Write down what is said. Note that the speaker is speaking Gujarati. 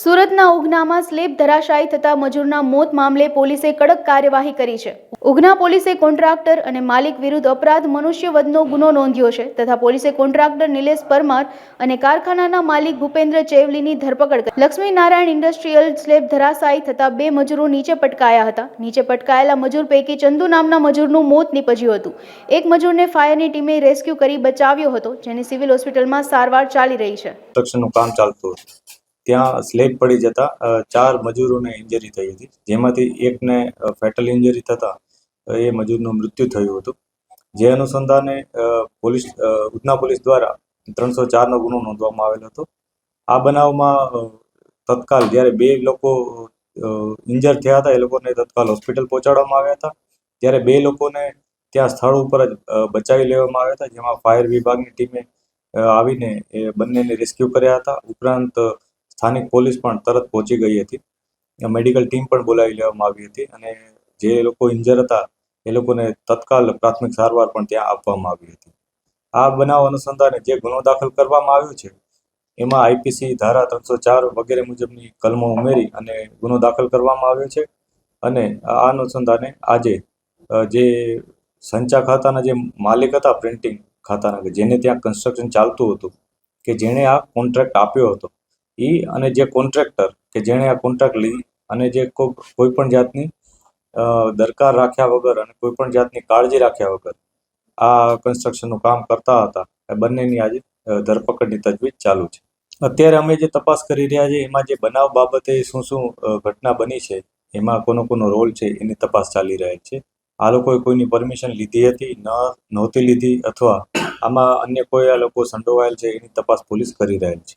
સુરતના ઉગનામાં સ્લેબ ધરાશાયી થતા મજૂરના મોત મામલે પોલીસે કડક કાર્યવાહી કરી છે. ઉઘના પોલીસે કોન્ટ્રાક્ટર અને માલિક વિરુદ્ધ અપરાધ મનુષ્યવધનો ગુનો નોંધ્યો છે તથા પોલીસે કોન્ટ્રાક્ટર નિલેશ પરમાર અને કારખાનાના માલિક ભૂપેન્દ્ર ચેવલીની ધરપકડ કરી. લક્ષ્મી નારાયણ ઇન્ડસ્ટ્રીયલ સ્લેબ ધરાશાયી થતા બે મજૂરો નીચે પટકાયા હતા. નીચે પટકાયેલા મજૂર પૈકી ચંદુ નામના મજૂરનું મોત નીપજ્યું હતું. એક મજૂરને ફાયરની ટીમે રેસ્ક્યુ કરી બચાવ્યો હતો, જેની સિવિલ હોસ્પિટલમાં સારવાર ચાલી રહી છે. કામ ચાલતું ત્યાં સ્લેબ પડી જતા ચાર મજૂરોને ઇન્જરી થઈ હતી. જેમાંથી એકને ફેટલ ઇન્જરી થતા એ મજૂરનું મૃત્યુ થયું હતું. જે અનુસંધાને પોલીસ ઉધના પોલીસ દ્વારા ત્રણસો ચારનો ગુનો નોંધવામાં આવેલ હતો. આ બનાવમાં તત્કાલ જ્યારે બે લોકો ઇન્જર થયા હતા, એ લોકોને તત્કાલ હોસ્પિટલ પહોંચાડવામાં આવ્યા હતા. ત્યારે બે લોકોને ત્યાં સ્થળ ઉપર જ બચાવી લેવામાં આવ્યા હતા, જેમાં ફાયર વિભાગની ટીમે આવીને એ બંનેને રેસ્ક્યુ કર્યા હતા. ઉપરાંત સ્થાનિક પોલીસ પણ તરત પહોંચી ગઈ હતી. મેડિકલ ટીમ પણ બોલાવી લેવામાં આવી હતી અને જે લોકો ઇન્જર હતા, એ લોકોને તત્કાલ પ્રાથમિક સારવાર પણ ત્યાં આપવામાં આવી હતી. આ બનાવ અનુસંધાને જે ગુનો દાખલ કરવામાં આવ્યો છે, એમાં આઈપીસી ધારા ત્રણસો ચાર વગેરે મુજબની કલમો ઉમેરી અને ગુનો દાખલ કરવામાં આવ્યો છે. અને આ અનુસંધાને આજે જે સંચા ખાતાના જે માલિક હતા, પ્રિન્ટિંગ ખાતાના, જેને ત્યાં કન્સ્ટ્રક્શન ચાલતું હતું, કે જેણે આ કોન્ટ્રાક્ટ આપ્યો હતો એ અને જે કોન્ટ્રાક્ટર કે જેણે આ કોન્ટ્રાક્ટ લીધી અને જે કોઈ પણ જાતની દરકાર રાખ્યા વગર અને કોઈ પણ જાતની કાળજી રાખ્યા વગર આ કન્સ્ટ્રક્શનનું કામ કરતા હતા, એ બંનેની આજે ધરપકડની તજવીજ ચાલુ છે. અત્યારે અમે જે તપાસ કરી રહ્યા છીએ, એમાં જે બનાવ બાબતે શું શું ઘટના બની છે, એમાં કોનો કોનો રોલ છે, એની તપાસ ચાલી રહી છે. આ લોકોએ કોઈની પરમિશન લીધી હતી, ન, નહોતી લીધી અથવા આમાં અન્ય કોઈ આ લોકો સંડોવાયેલ છે, એની તપાસ પોલીસ કરી રહેલ છે.